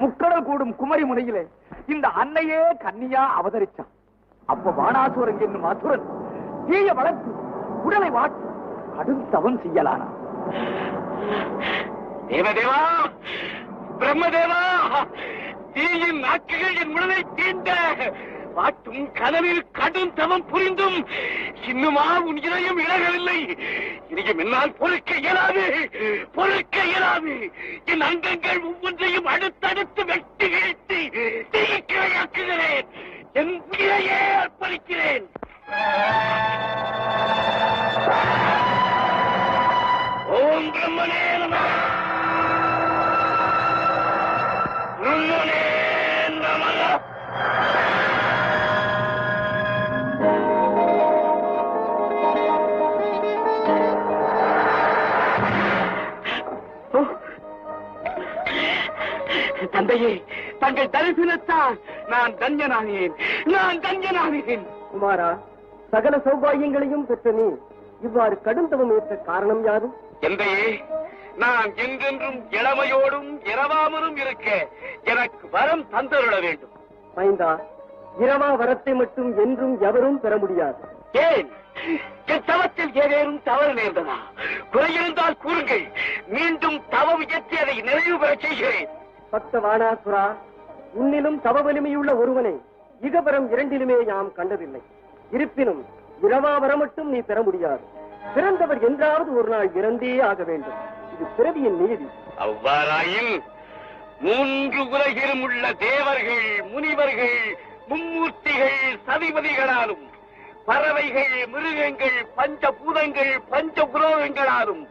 முக்கடல் கூடும் குமரி முனையிலே இந்த அன்னையே கன்னியா அவதரிச்சான். அப்ப வானாசுரன் என்னும் அசுரன் தீய வளர்த்து உடலை வாட்டி கடும் தவம் செய்யலானா தேவதேவா பிரம்மதேவா தீயின் நாக்குகள் என் உடலை தீண்ட. வாட்டும் கனவில் கடும் தவம் புரிந்தும் இன்னுமா உன் இதயம் இழகவில்லை. இனியும் என்னால் பொறுக்க இயலாது பொறுக்க இயலாது. என் அங்கங்கள் ஒவ்வொன்றையும் அடுத்தடுத்து வெட்டி வீழ்த்தி தீக்கிரையாக்குகிறேன் என் உயிரையே அர்ப்பணிக்கிறேன். நான் தஞ்சனானேன். நான் தஞ்சனானேன். குமாரா சகல சௌபாகியங்களையும் பெற்ற நீ இவ்வாறு கடுந்தவம் ஏற்ற காரணம் யாரும் தந்தையே நான் என்றென்றும் இளமையோடும் இரவாமலும் இருக்க எனக்கு வரம் தந்தருள வேண்டும். மைந்தா இரவா வரத்தை மட்டும் என்றும் எவரும் பெற முடியாது. ஏன்? தவத்தில் ஏதேனும் தவறு நேர்ந்ததா? குறையிருந்தால் கூறுங்கள். மீண்டும் தவம் இயற்றி அதை நிறைவு பெறச் செய்கிறேன். பக்த வானாசுரா உன்னிலும் தவ வலிமையுள்ள ஒருவனை இகபரம் இரண்டிலுமே யாம் கண்டதில்லை. இருப்பினும் இரவா மட்டும் நீ பெற முடியாது. பிறந்தவர் என்றாவது ஒரு நாள் இறந்தே ஆக வேண்டும். இது பிறவியின் நீதி அவ்வாறாயின் மூன்று உலகிலும் உள்ள தேவர்கள் முனிவர்கள் மும்மூர்த்திகள் சதிபதிகளாலும் பறவைகள் மிருகங்கள் பஞ்சபூதங்கள் பஞ்ச புரோகங்களாலும்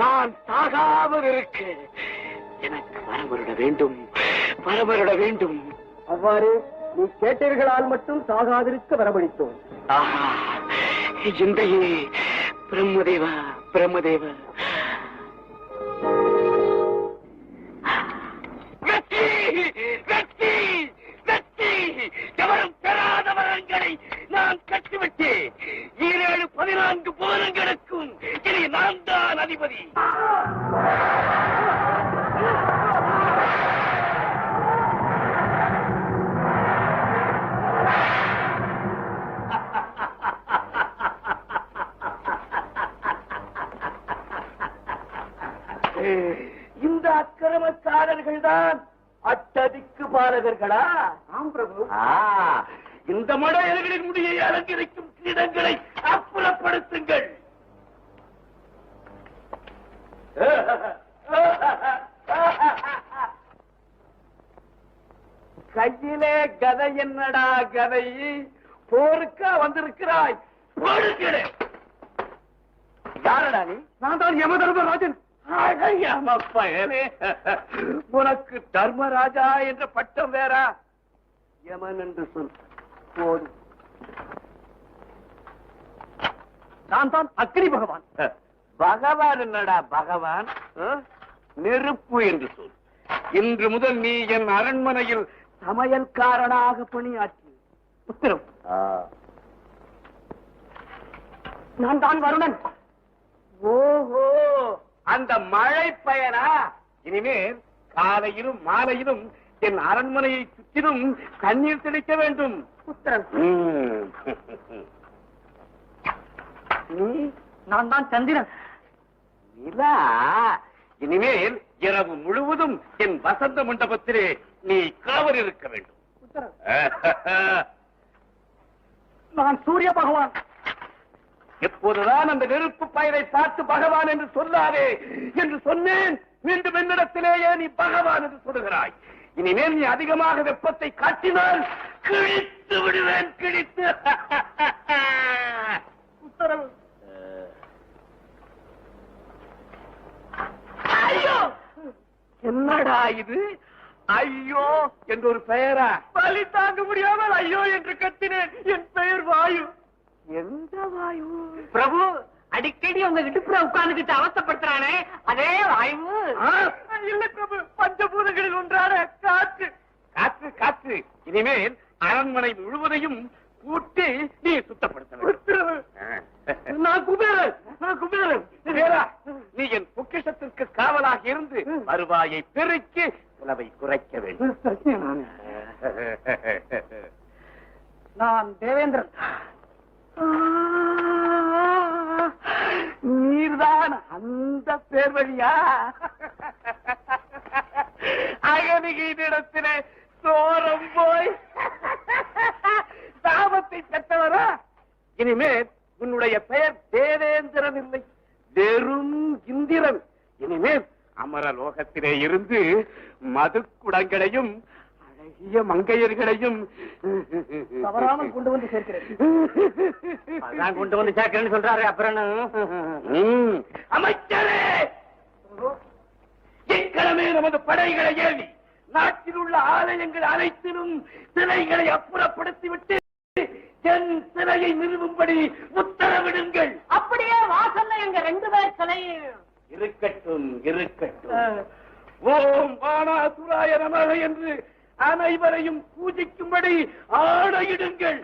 நான் சாகாமல் இருக்க எனக்கு வரமருட வேண்டும். வரமருட வேண்டும். அவ்வாறு நீ கேட்டீர்களால் மட்டும் சாகாதிருக்க வரவழைத்தோம் இந்தையே பிரம்மதேவா பிரம்மதேவா. எவரும் பெறாத வரங்களை நான் கட்டிவிட்டேன். ஈரேழு பதினான்கு பூரங்களுக்கும் இனி நான் தான் அதிபதி. தான் அட்டதிக்கு பாலகர்களா? ஆம் பிரபு. இந்த மட எதிர்களின் முடியை அலங்கரிக்கும் கிரீடங்களை அப்புறப்படுத்துங்கள் கையிலே கதை என்னடா கதை? போருக்கா வந்திருக்கிறாய்? போடுகிறேன் யாரடா நீ? நான் தான் யமதர்மராஜன். பயனே உனக்கு தர்மராஜா என்ற பட்டம் வேறா? யமன் என்று சொல். போதும். நான் தான் அக்னி பகவான். பகவான் என்னடா பகவான்? நெருப்பு என்று சொல். இன்று முதல் நீ என் அரண்மனையில் சமையல்காரனாக பணியாற்றி. உத்தரவு நான் தான் வருணன். ஓஹோ! அந்த மழை பயனா இனிமேல் காலையிலும் மாலையிலும் என் அரண்மனையை சுற்றிலும் தண்ணீர் தெளிக்க வேண்டும். நான் தான் சந்திரன். நிலா இனிமேல் இரவு முழுவதும் என் வசந்த மண்டபத்திலே நீ காவல் இருக்க வேண்டும். நான் சூரிய பகவான். எப்போதுதான் அந்த நெருப்பு பயிரை பார்த்து பகவான் என்று சொல்லாதே என்று சொன்னேன். மீண்டும் என்னிடத்திலேயே நீ பகவான் என்று சொல்லுகிறாய். இனிமேல் நீ அதிகமாக வெப்பத்தை காட்டினால் கிழித்து விடுவேன் கிழித்து. உத்தரவு. ஐயோ! என்னடா இது? ஐயோ! என்று ஒரு பெயரா? வலி தாங்க முடியாமல் ஐயோ என்று கத்தினேன். என் பெயர் வாயு. எந்த வாயு? பிரபு அடிக்கடி உங்க இடுப்புல உட்கார்ந்துகிட்டு அவசப்படுத்துறானே அதே வாயு? இல்லை பிரபு பஞ்சபூதங்களில் ஒன்றான காற்று. காற்று காற்று. இனிமேல் அரண்மனை முழுவதையும் கூட்டி நீ சுத்தப்படுத்த. நான் குபேரன் நான் குபேரன். நீ என் பொக்கிஷத்திற்கு காவலாக இருந்து வருவாயை பெருக்கி செலவை குறைக்க வேண்டும். நான் தேவேந்திரன். நீர்தான் அந்த பேர் வழியா? அகதிகளிடத்திலே சோரம் போய் சாபத்தை பெற்றவரா? இனிமே உன்னுடைய பெயர் தேவேந்திரன் இல்லை வெறும் இந்திரன். இனிமேல் அமரலோகத்திலே இருந்து மதுக்குடங்களையும் அழகிய மங்கையர்களையும் தவறாமல் கொண்டு வந்து சேர்க்கிறேன். அதான் கொண்டு வந்து சேர்க்கிறேன்னு சொல்றாரு அப்புறம் ம். அமைச்சரே! இக்கிழமே நமது படைகளை ஏவி நாட்டில் உள்ள ஆலயங்கள் அனைத்திலும் சிலைகளை அப்புறப்படுத்திவிட்டு என் சிலையை நிறுவும்படி உத்தரவிடுங்கள். அப்படியே வாசல்ல எங்க ரெண்டு பேர் சிலை. இருக்கட்டும் இருக்கட்டும். ஓம் பானாசுராய நமக என்று அனைவரையும் பூஜிக்கும்படி ஆணையிடுங்கள்.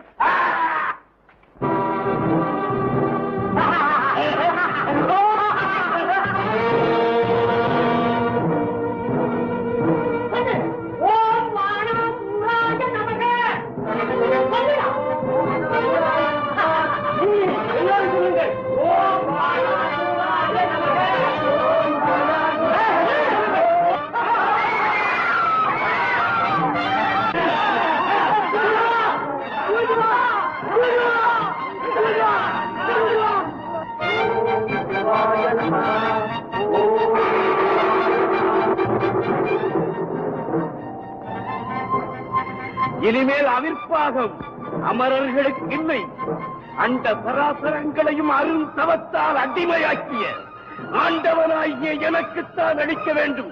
அமரர்களுக்கு இல்லை. அந்த பராசரங்களையும் அரும் தவத்தால் அடிமையாக்கிய ஆண்டவனாகிய எனக்குத்தான் அளிக்க வேண்டும்.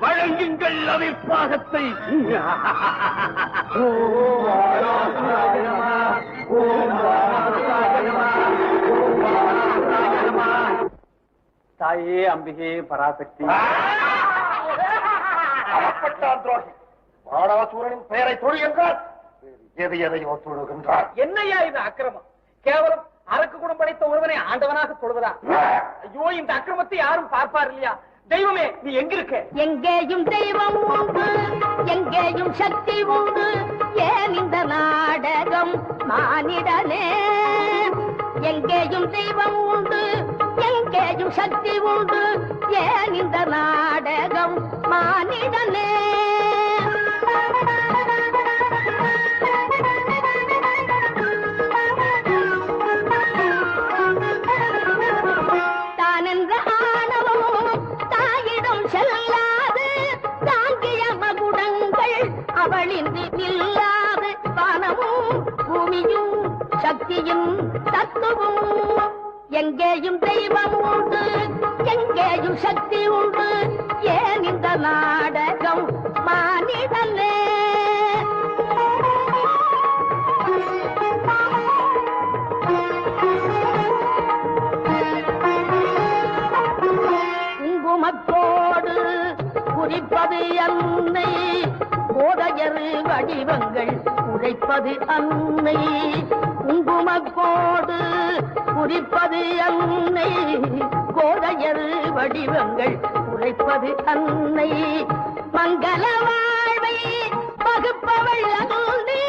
வழங்குங்கள் அவிர்ப்பாகத்தை. தாயே அம்பிகே பராசக்தி. துரோகி. பாடாசூரனின் பெயரை தொழு என்றால் வேறு எதை எதையோ தொழுகின்றார் என்னையா இது அக்கிரமம்? கேவலம் அரக்கு குணம் படைத்த ஒருவனை ஆண்டவனாக சொல்வதா? ஐயோ இந்த அக்கிரமத்தை யாரும் பார்ப்பார் இல்லையா? தெய்வமே நீ எங்க இருக்க எங்கேயும் தெய்வம் உண்டு எங்கேயும் சக்தி உண்டு. ஏன் இந்த நாடகம் மானிடனே? எங்கேயும் தெய்வம் உண்டு எங்கேயும் சக்தி உண்டு. ஏன் இந்த நாடகம் மானிடனே? சக்தியும் தத்துவம் எங்கேயும் தெய்வம் உண்டு எங்கேயும் சக்தி உண்டு. ஏன் இந்த நாடகம் மானிடனே குங்குமத்தோடு குறிப்பது அன்னை கோதையரு வடிவங்கள் உழைப்பது அன்னை. குங்குமக்கோடு குறிப்பது அன்னை. கோதையர் வடிவங்கள் உழைப்பது அன்னை. மங்கள வாழ்வை பகுப்பவள் அன்னை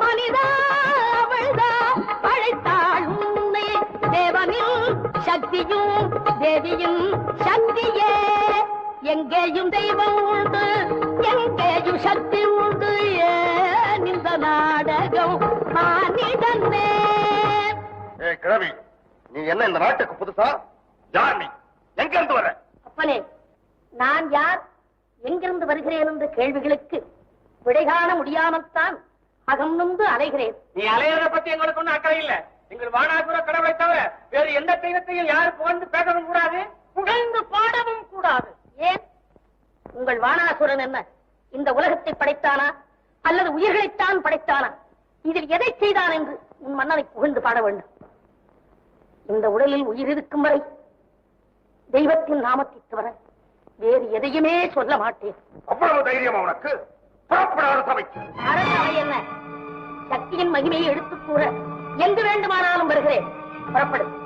மனிதா அவள்தான் அழைத்தாள் உன்னை. தேவனில் சக்தியும் தேவியும் சக்தியே. எங்கேயும் தெய்வம் உண்டு எங்கேயும் சக்தி உண்டு. இந்த நாடகம் மானிடனே ஏ கிழவி நீ என்ன இந்த நாட்டுக்கு புதுசா? யார் நீ? எங்க இருந்து வர? அப்பனே நான் யார்? எங்கிருந்து வருகிறேன் என்ற கேள்விகளுக்கு விடை காண முடியாமல்தான் அகம் நொந்து அலைகிறேன். நீ அலையறத பத்தி எங்களுக்கு ஒண்ணும் அக்கறை இல்ல. எங்கள் வானாசுர கடவுளை தவிர வேறு எந்த தெய்வத்தையும் யாரும் புகழ்ந்து பேசவும் கூடாது. புகழ்ந்து பாடவும் கூடாது. ஏன்? உங்கள் வானாசுரன் என்ன? இந்த உலகத்தை படைத்தானா? அல்லது உயிர்களைத்தான் படைத்தானா? இதில் எதை செய்தான் என்று உன் மன்னனை புகழ்ந்து பாட வேண்டும். இந்த உடலில் உயிர் இருக்கும் வரை தெய்வத்தின் நாமத்தை தவிர வேறு எதையுமே சொல்ல மாட்டேன். அவ்வளவு தைரியம் உனக்கு புறப்படாத சபைக்கு அரசவை என்ன? சக்தியின் மகிமையை எடுத்துக் கூற எங்கு வேண்டுமானாலும் வருகிறேன். புறப்படு.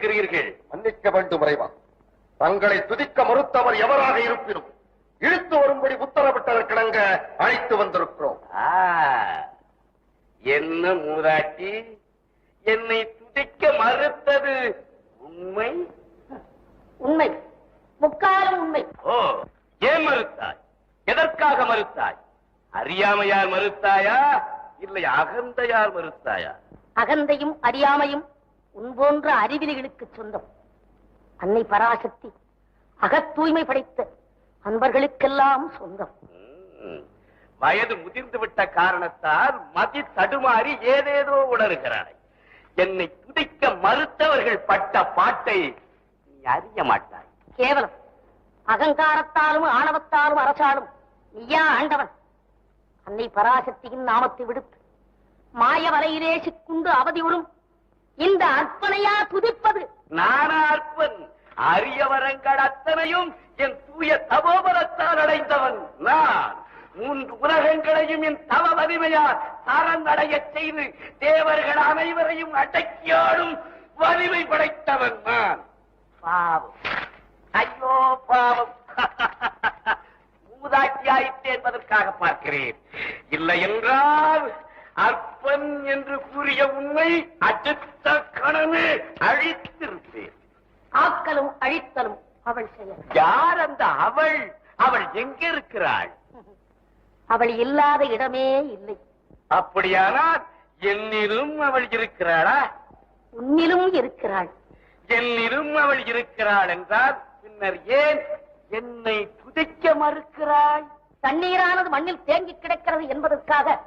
வந்திருக்கிறீர்கள் மன்னிக்க வேண்டும் இறைவா. தங்களை துதிக்க மறுத்தவர் எவராக இருப்பினும் இழுத்து வரும்படி உத்தரவிட்டதற்கிணங்க அழைத்து வந்திருக்கிறோம். என்ன மூதாட்டி? என்னை துதிக்க மறுத்தது உண்மை? உண்மை. முக்காலும் உண்மை. ஓ ஏன் மறுத்தாய்? எதற்காக மறுத்தாய்? அறியாமையால் மறுத்தாயா? இல்லை அகந்தையால் மறுத்தாயா? அகந்தையும் அறியாமையும் உன் போன்ற அறிவிலிகளுக்கு சொந்தம். அன்னை பராசக்தி அகத்தூய்மை படைத்த அன்பர்களுக்கெல்லாம் சொந்தம். வயது முதிர்ந்து விட்ட காரணத்தால் மதி தடுமாறி ஏதேதோ உணர்கிறாய். என்னை துதிக்க மறுத்தவர்கள் பட்ட பாட்டை நீ அறிய மாட்டாய். கேவலம். அகங்காரத்தாலும் ஆணவத்தாலும் அரசாலும் நீயா ஆண்டவன். அன்னை பராசக்தியின் நாமத்தை விடுத்து மாய வலையிலே சிக்குண்டு அவதியுறும் இந்த அர்ப்பணையா துதிப்பது? நானா அற்பன். அரிய வரங்கள் அத்தனையும் என் தூய தபோபலத்தால் அடைந்தவன். நான் மூன்று உலகங்களையும் என் தவ வலிமையால் சரணடையச் செய்து தேவர்கள் அனைவரையும் அடக்கியாடும் வலிமை படைத்தவன் நான். பாவம். ஐயோ பாவம். மூதாட்டியாயிற்று என்பதற்காக பார்க்கிறேன். இல்லை என்றால் அற்பன் என்று கூறிய உண்மை அடுத்த கணமே அழித்திருப்பேன் ஆக்கலும் அழித்தலும் அவள் செயல் யார் அந்த அவள் அவள் எங்க இருக்கிறாள் அவள் இல்லாத இடமே இல்லை. அப்படியானால் என்னிலும் அவள் இருக்கிறாளா? உன்னிலும் இருக்கிறாள். என்னிலும் அவள் இருக்கிறாள் என்றால் பின்னர் ஏன் என்னை துதிக்க மறுக்கிறாய்? தண்ணீரானது மண்ணில் தேங்கி கிடக்கிறது என்பதற்காக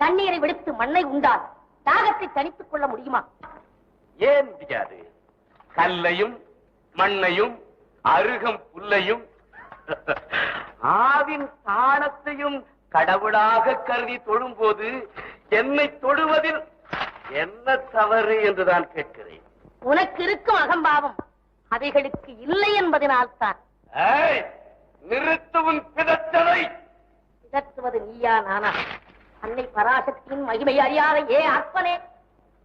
தண்ணீரை விடுத்து மண்ணை உண்டால் தாகத்தை தணித்துக் கொள்ள முடியுமா? ஏன் முடியாது? கல்லையும் மண்ணையும் அருகம் புல்லையும் ஆவின் தானத்தையும் கடவுளாக கருதி தொழும்போது என்னை தொடுவதில் என்ன தவறு என்றுதான் கேட்கிறேன். உனக்கு இருக்கும் அகம்பாவம் அவைகளுக்கு இல்லை என்பதனால்தான். ஏய், நிறுத்து உன் பிதற்றலை இதற்றுவது நீயா நானா? அன்னை பராசக்தியின் மகிமை அறியாத ஏ அற்பனே?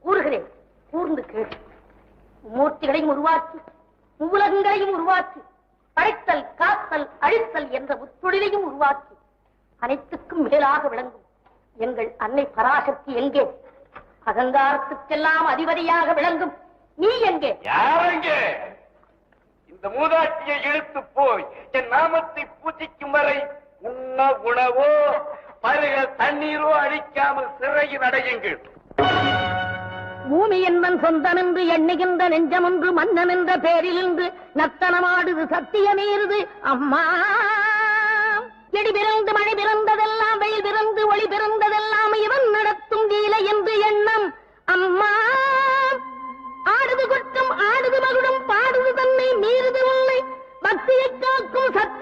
கூறுகிறேன் கூர்ந்து கேள். மூர்த்திகளையும் உருவாக்கி உலகங்களையும் உருவாக்கி படைத்தல் காத்தல் அழித்தல் என்ற முத்தொழிலையும் உருவாக்கி அனைத்துக்கும் மேலாக விளங்கும். எங்கள் அன்னை பராசக்தி எங்கே? அகங்காரத்துக்கெல்லாம் அதிபதியாக விளங்கும். நீ எங்கே? யாரெங்கே இந்த மூதாட்டியை இழுத்து போய் என் நாமத்தை பூஜிக்கும் வரை உண்ண உணவோ பருக தண்ணீரோ அடிக்காமல் சிறையில் அடையுங்கள். பூமி என்பன் சொந்தமென்று எண்ணுகின்ற நெஞ்சமொன்று மன்னன் என்ற பேரிலிருந்து நத்தனமாடுது சத்தியமீறுது. அம்மா! இடி பிறந்து மழை பிறந்ததெல்லாம் வெயில் பிறந்து ஒளி பிறந்ததெல்லாம் இவன் நடத்தும் லீலை என்று எண்ணம். அம்மா ஆடுது குற்றம் ஆடுது மகுடம் பாடுது தன்னை மீறுது உன்னை. பக்தியை காக்கும் சத்தியநாயகி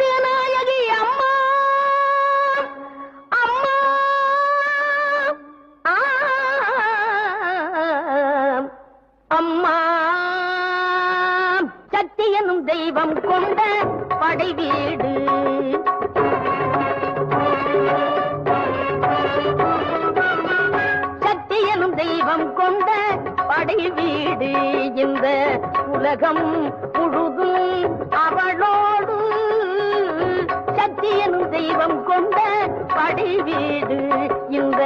இந்த உலகம் முழுதும் அவளோடு சக்தி எனும் தெய்வம் கொண்ட படை வீடு இந்த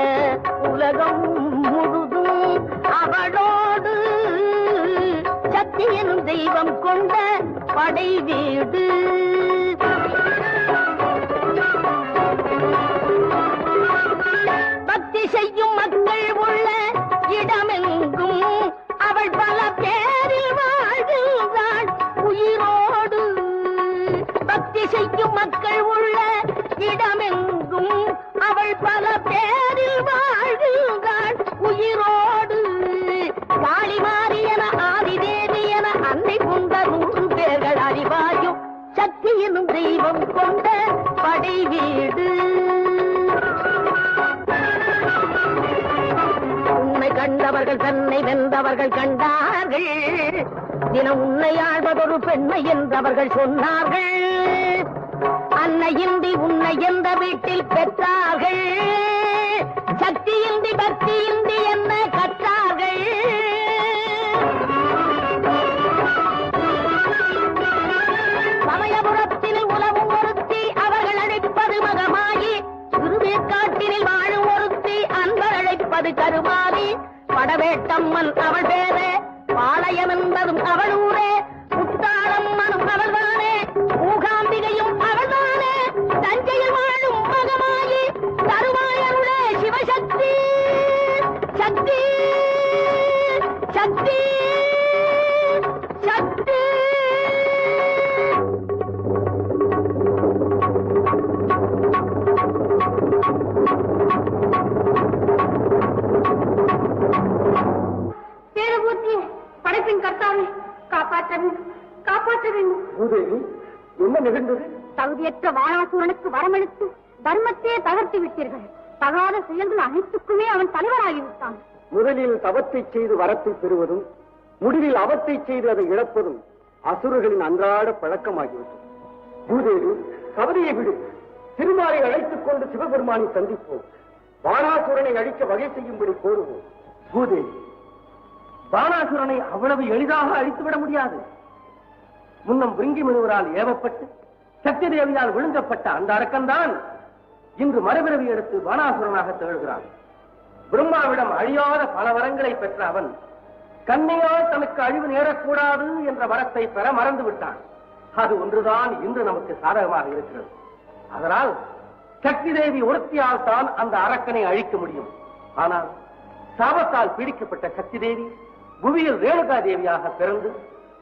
உலகம் முழுதும் அவளோடு சக்தி எனும் தெய்வம் கொண்ட படை வீடு பக்தி செய்யும் மக்கள் உள்ள இடமெங்கும் அவள் பல பேரில் வாழ்கிறாள் உயிரோடு காளிமாரி என ஆதிதேவி என அன்னை கொண்ட நூறு பேர்கள் அறிவாயும் சக்தி எனும் தெய்வம் கொண்ட படை வீடு. உன்னை கண்டவர்கள் தன்னை வென்றவர்கள் கண்டார்கள். தினம் உன்னை ஆழ்வதொரு பெண்மை என்றவர்கள் சொன்னார்கள். என்ன உன்னை எந்த வீட்டில் பெற்றார்கள்? சக்தி இந்தி என்ன கற்றார்கள்? சமயபுரத்தில் உலவும் ஒருத்தி அவர்கள் அழைப்பது மகமாயி திருவேற்காட்டினில் வாழும் ஒருத்தி அன்பர் அழைப்பது கருமாலி. படவேட்டம்மன் அவள் பேரே பாளையம் காப்பாற்ற வேண்டும் காப்பாற்ற வேண்டும் பூதேவி என்ன நிகழ்ந்தது? தகுதியற்ற வாழாசூரனுக்கு வரமளித்து தர்மத்தையே தகர்த்து விட்டீர்கள். தகாத செயல்கள் அனைத்துக்குமே அவன் தலைவராகிவிட்டான். முதலில் தவத்தை செய்து வரத்தை பெறுவதும் முடிவில் அவத்தை செய்து அதை இழப்பதும் அசுரர்களின் அன்றாட பழக்கமாகிவிட்டது. பூதேவி கவலையை விடு. திருமாலை அழைத்துக் கொண்டு சிவபெருமானை சந்திப்போம். வானாசுரனை அழிக்க வகை செய்யும்படி கோருவோம். பூதேவி பானாசுரனை அவ்வளவு எளிதாக அழித்துவிட முடியாது. முன்னம் விருங்கி மனுவரால் ஏவப்பட்டு சக்தி தேவியால் விழுங்கப்பட்ட அந்த அரக்கன்தான் இன்று மறுபிறவி எடுத்து பானாசுரனாக திகழ்கிறான். பிரம்மாவிடம் அழியாத பல வரங்களை பெற்ற அவன் கண்ணையால் தனக்கு அழிவு நேரக்கூடாது என்ற வரத்தை பெற மறந்து விட்டான் அது ஒன்றுதான் இன்று நமக்கு சாதகமாக இருக்கிறது. அதனால் சக்தி தேவி ஒருத்தியால் தான் அந்த அரக்கனை அழிக்க முடியும். ஆனால் சாபத்தால் பீடிக்கப்பட்ட சக்தி தேவி புவியில் ரேணுகா தேவியாக பிறந்து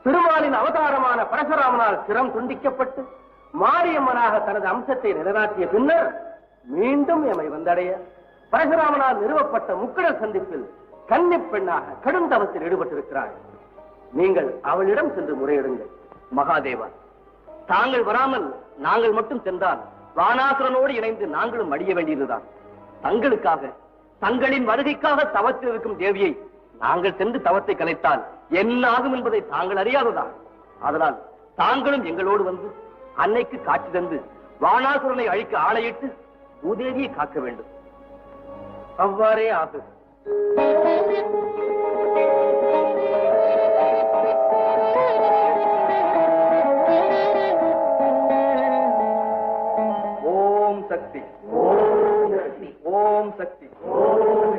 திருமாலின் அவதாரமான பரசுராமனால் சிரம் துண்டிக்கப்பட்டு மாரியம்மனாக தனது அம்சத்தை நிலைநாட்டிய பின்னர் மீண்டும் எமை வந்தடைய. பரசுராமனால் நிறுவப்பட்ட முக்கடல் சந்திப்பில் கன்னி பெண்ணாக கடும் தவத்தில் ஈடுபட்டிருக்கிறாள். நீங்கள் அவளிடம் சென்று முறையிடுங்கள் மகாதேவா. தாங்கள் வராமல் நாங்கள் மட்டும் சென்றால் வானாசுரனோடு இணைந்து நாங்களும் அடிய வேண்டியதுதான். தங்களுக்காக தங்களின் வருகைக்காக தவத்தில் இருக்கும் தேவியை நாங்கள் சென்று தவத்தை கலைத்தால் என்ன ஆகும் என்பதை தாங்கள் அறியாததான் அதனால் தாங்களும் எங்களோடு வந்து அன்னைக்கு காட்சி தந்து வானாசுரனை அழிக்க ஆணையிட்டு பூதேவியை காக்க வேண்டும். அவ்வாறே ஆகும். ஓம் சக்தி ஓம் சக்தி. ஓம் சக்தி. ஓம் சக்தி.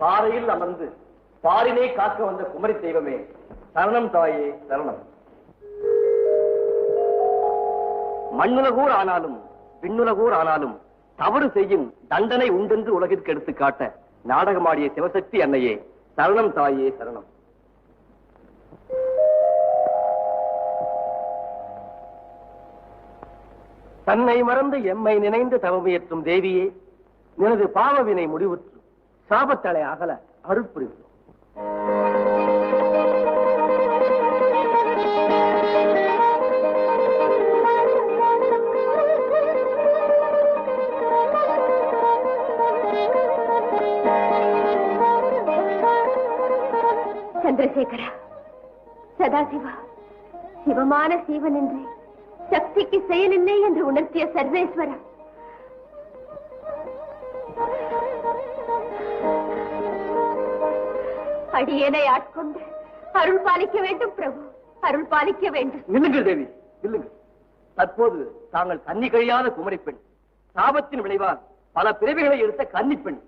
பாறையில் அமர்ந்து பாரினை காக்க வந்த குமரி தெய்வமே சரணம் தாயே சரணம். மண்ணுலகூர் ஆனாலும் விண்ணுலகூர் ஆனாலும் தவறு செய்யும் தண்டனை உண்டென்று உலகிற்கு எடுத்து காட்ட நாடகமாடிய சிவசக்தி அன்னையே சரணம் தாயே சரணம். தன்னை மறந்து எம்மை நினைந்து தவமுயற்றும் தேவியே எனது பாவவினை முடிவுற்று சாபத்தலை அகல அருட்புரிவு. சந்திரசேகரா சதாசிவா சிவமான சீவன் என்று சக்திக்கு செயலில்லை என்று உணர்த்திய சர்வேஸ்வரா அடியேனை ஆட்கொண்டு அருள் பாலிக்க வேண்டும் பிரபு. அருள் பாலிக்க வேண்டும். நில்லுங்கள் தேவி. நில்லுங்கள். தற்போது தாங்கள் தண்ணி கழியாத குமரி பெண். சாபத்தின் விளைவால் பல பிறவிகளை எடுத்த கன்னி பெண்.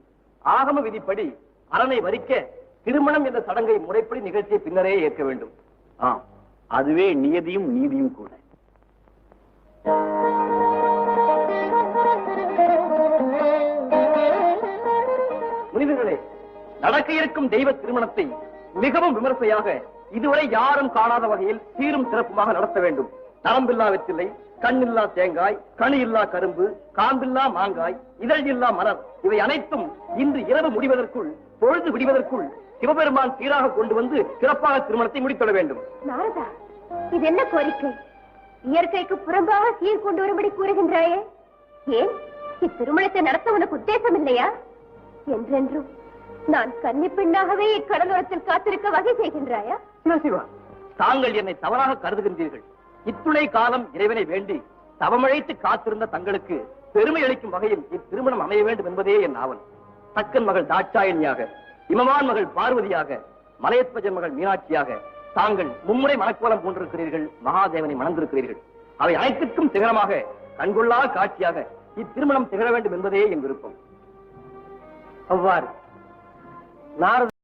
ஆகம விதிப்படி அரணை வரிக்க திருமணம் என்ற சடங்கை முறைப்படி நிகழ்ச்சியை பின்னரே ஏற்க வேண்டும். ஆம். அதுவே நியதியும் நீதியும் கூட. நடக்க இருக்கும் தெய்வ திருமணத்தை மிகவும் விமர்சையாக இதுவரை யாரும் காணாத வகையில் சீரும் சிறப்புமாக நடத்த வேண்டும். நரம்பில்லா வெற்றிலை கண்ணில்லா தேங்காய் கனி இல்லா கரும்பு காம்பில்லா மாங்காய் இதழ் இல்லா மலர் இவை அனைத்தும் இன்று இரவு முடிவதற்குள் பொழுது விடுவதற்குள் சிவபெருமான் சீராக கொண்டு வந்து சிறப்பாக திருமணத்தை முடித்துட வேண்டும். நாரதா இது என்ன கோரிக்கை? இயற்கைக்கு புறம்பாக சீர் கொண்டு வரும்படி கூறுகின்றாயே. ஏன்? இத்திருமணத்தை நடத்த உனக்கு உத்தேசம் இல்லையா என்றென்றும் நான் கன்னி பெண்ணாகவே இக்கடலோரத்தில் காத்திருக்க வகை செய்கின்றாயா? சிவசிவா தாங்கள் என்னை தவறாக கருதுகின்றீர்கள். இத்துணை காலம் இறைவனை வேண்டி தவமழைத்து காத்திருந்த தங்களுக்கு பெருமை அளிக்கும் வகையில் இத்திருமணம் அமைய வேண்டும் என்பதே என் ஆவல். தக்கன் மகள் தாட்சாயணியாக இமமான் மகள் பார்வதியாக மலையத்வஜன் மகள் மீனாட்சியாக தாங்கள் மும்முறை மனக்கோலம் போன்றிருக்கிறீர்கள் மகாதேவனை மணந்திருக்கிறீர்கள். அவை அனைத்துக்கும் சிகரமாக கண்கொள்ளா காட்சியாக இத்திருமணம் திகழ வேண்டும் என்பதே என் விருப்பம். அவ்வாறு நாரத